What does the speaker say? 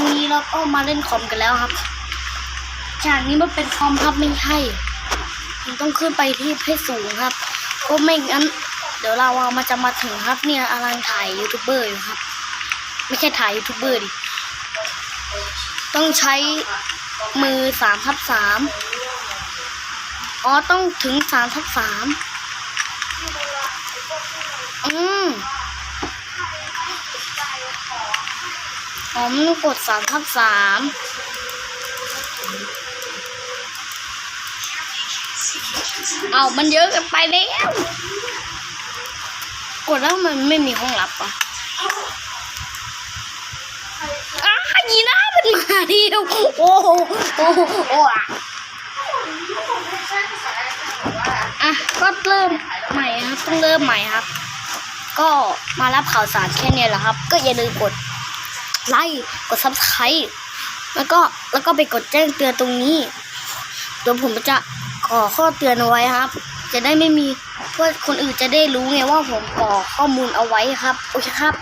รั้งนี้เราก็มาเล่นคอมกันแล้วครับจากนี้มันเป็นคอมครับไม่ใช่มันต้องขึ้นไปที่ให้สูงครับก็ไม่งั้น เดี๋ยวเราวามันจะมาถึงครับ เนี่ยกำลังถ่ายยูทูบเบอร์อยู่ครับ ไม่ใช่ถ่ายยูทูบเบอร์ดิต้องใช้มือสามทับสามอ๋อต้องถึงสามทับสามอืม อ๋อมันต้องกดสามทับสามเอามันเยอะกันไปแล้ว กดแล้วมันไม่มีห้องลับอะอ้ายีน่าเป็นมาเดียว โอ้โหโอ้โหโอ้อะอะก็เริ่มใหม่ครับ ต้องเริ่มใหม่ครับ ก็มารับข่าวสารแค่นี้แหละครับ ก็อย่าลืมกด ไลค์กดซับสไครต์แล้วก็แล้วก็ไปกดแจ้งเตือนตรงนี้เดี๋ยวผมจะก่อข้อเตือนเอาไว้ครับ จะได้ไม่มีเพื่อคนอื่นจะได้รู้ไงว่าผมก่อข้อมูลเอาไว้ครับ โอเคครับ